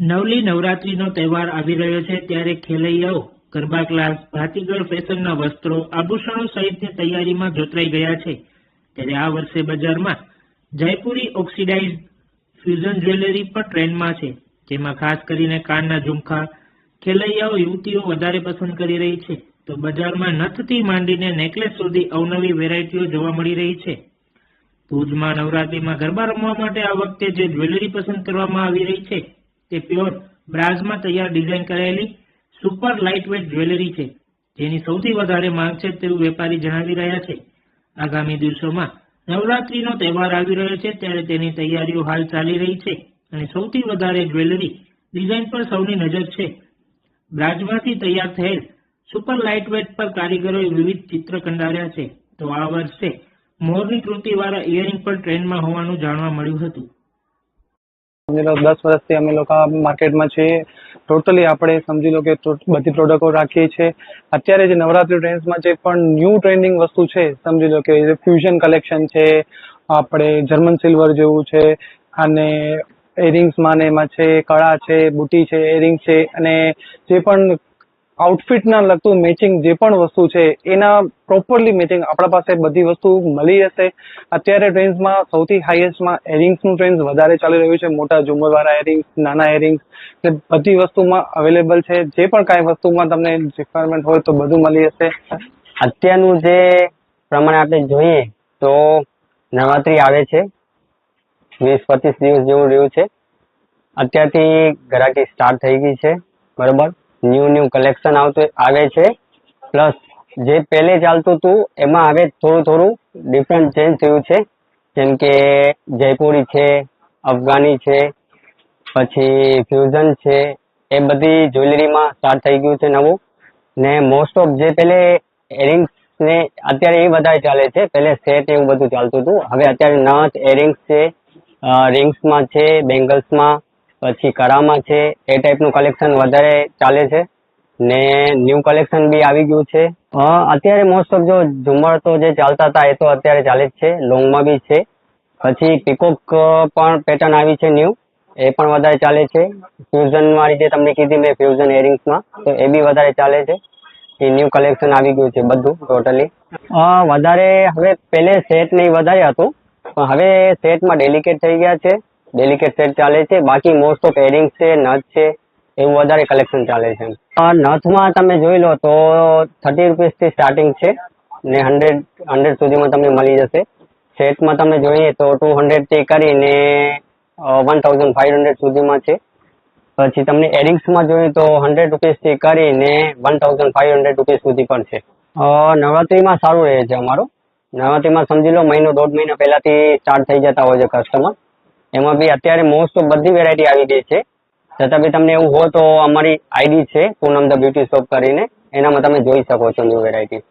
નવલી નવરાત્રીનો તહેવાર આવી રહ્યો છે ત્યારે ખેલૈયાઓ, ગરબા ક્લાસ, ભાતીગળ ફેશનના વસ્ત્રો, આભૂષણો સહિતની તૈયારીમાં જોતરાઈ ગયા છે. ત્યારે આ વર્ષે બજારમાં જયપુરી ઓક્સિડાઇઝ ફ્યુઝન જ્વેલરી પણ ટ્રેન્ડમાં છે, જેમાં ખાસ કરીને કાનના ઝુમખા ખેલૈયાઓ, યુવતીઓ વધારે પસંદ કરી રહી છે. તો બજારમાં નથથી માંડીને નેકલેસ સુધી અવનવી વેરાયટીઓ જોવા મળી રહી છે. ભુજમાં નવરાત્રીમાં ગરબા રમવા માટે આ વખતે જે જ્વેલરી પસંદ કરવામાં આવી રહી છે તે પ્યોર બ્રાઝમાં તૈયાર ડિઝાઇન કરાયેલી સુપર લાઇટવેટ જ્વેલરી છે, જેની સૌથી વધારે માંગ છે તેવું વેપારી જણાવી રહ્યા છે. આગામી દિવસોમાં નવરાત્રીનો તહેવાર આવી રહ્યો છે ત્યારે તેની તૈયારીઓ હાલ ચાલી રહી છે અને સૌથી વધારે જ્વેલરી ડિઝાઇન પર સૌની નજર છે. બ્રાજમાંથી તૈયાર થયેલ સુપર લાઇટવેટ પર કારીગરોએ વિવિધ ચિત્ર કંડાર્યા છે. તો આ વર્ષે મોરની કૃતિવાળા ઇયરિંગ પણ ટ્રેન્ડમાં હોવાનું જાણવા મળ્યું હતું. સમજી લો, દસ વર્ષથી અમે લોકો માર્કેટમાં છીએ. ટોટલી આપણે સમજી લો કે બધી પ્રોડક્ટો રાખીએ છીએ. અત્યારે જે નવરાત્રી ટ્રેન્ડ્સમાં જે પણ ન્યૂ ટ્રેન્ડિંગ વસ્તુ છે, સમજી લો કે ફ્યુઝન કલેક્શન છે, આપણે જર્મન સિલ્વર જેવું છે, અને એરિંગ્સમાં ને એમાં છે, કળા છે, બુટી છે એરિંગ છે, અને જે પણ આઉટફિટના લગતું મેચિંગ જે પણ વસ્તુ છે, એના પ્રોપરલી મેચિંગ આપણા પાસે બધી વસ્તુ મળી જશે અત્યારે ટ્રેન્સમાં સૌથી હાઈએસ્ટમાં એરિંગ્સનું ટ્રેન્ડ વધારે ચાલી રહ્યું છે. મોટા ઝુમરવાળા એરિંગ્સ નાના એરિંગ્સ એટલે બધી વસ્તુમાં અવેલેબલ છે. જે પણ કાંઈ વસ્તુમાં તમને રિક્વાયરમેન્ટ હોય તો બધું મળી જશે અત્યારનું જે પ્રમાણે આપણે જોઈએ તો નવરાત્રી આવે છે. વીસ પચીસ દિવસ જેવું રહ્યું છે. અત્યારથી ઘરાકી સ્ટાર્ટ થઈ ગઈ છે. બરોબર? ન્યૂ ન્યૂ કલેક્શન આવતું આવે છે. પ્લસ જે પહેલે ચાલતું હતું, એમાં હવે થોડું થોડું ડિફરન્ટ ચેન્જ થયું છે. જેમ કે જયપુરી છે, અફઘાની છે, પછી ફ્યુઝન છે, એ બધી જ્વેલરીમાં સ્ટાર્ટ થઈ ગયું છે નવું. ને મોસ્ટ ઓફ જે પહેલે એરિંગ્સ ને અત્યારે એ વધારે ચાલે છે. પહેલે સેટ એવું બધું ચાલતું હતું. હવે અત્યારે નથ એરિંગ્સ છે રિંગ્સમાં છે બેંગલ્સમાં પછી કરામાં છે, એ ટાઈપનું કલેક્શન વધારે ચાલે છે. ને ન્યૂ કલેક્શન બી આવી ગયું છે. અત્યારે મોસ્ટ ઓફ જો ઝુમર તો જે ચાલતા હતા એ તો અત્યારે ચાલે જ છે. લોંગમાં બી છે. પછી પીકોક પણ પેટર્ન આવી છે ન્યૂ એ પણ વધારે ચાલે છે. ફ્યુઝન વાળી જે તમને કીધી મેં ફ્યુઝન એરિંગ્સમાં તો એ બી વધારે ચાલે છે. એ ન્યૂ કલેક્શન આવી ગયું છે બધું ટોટલી વધારે હવે પહેલે સેટ ને વધારે હતું. પણ હવે સેટમાં ડેલિકેટ થઈ ગયા છે. ડેલિકેટ સેટ ચાલે છે. બાકી મોસ્ટ ઓફ એરિંગ છે નથ છે, એવું વધારે કલેક્શન ચાલે છે. નથમાં તમે જોઈ લો તો થર્ટી રૂપીસથી સ્ટાર્ટિંગ છે ને હંડ્રેડ હંડ્રેડ સુધીમાં તમને મળી જશે. સેટમાં તમે જોઈએ તો ટુ હંડ્રેડથી કરીને વન થાઉઝન્ડ ફાઇવ હંડ્રેડ સુધીમાં છે. પછી તમને એરિંગ્સમાં જોઈએ તો હંડ્રેડ રૂપીસથી કરીને one thousand five hundred rupees સુધી પણ છે. નવરાત્રિમાં સારું રહે છે અમારું. નવરાત્રિમાં સમજી લો મહિનો દોઢ મહિના પહેલાથી સ્ટાર્ટ થઈ જતા હોય છે કસ્ટમર એમાં બી અત્યારે મોસ્ટ ઓફ બધી વેરાયટી આવી ગઈ છે. છતાં બી તમને એવું હોય તો અમારી આઈડી છે, પૂનમ ધ બ્યુટી શોપ કરીને, એનામાં તમે જોઈ શકો છો ન્યુ વેરાયટી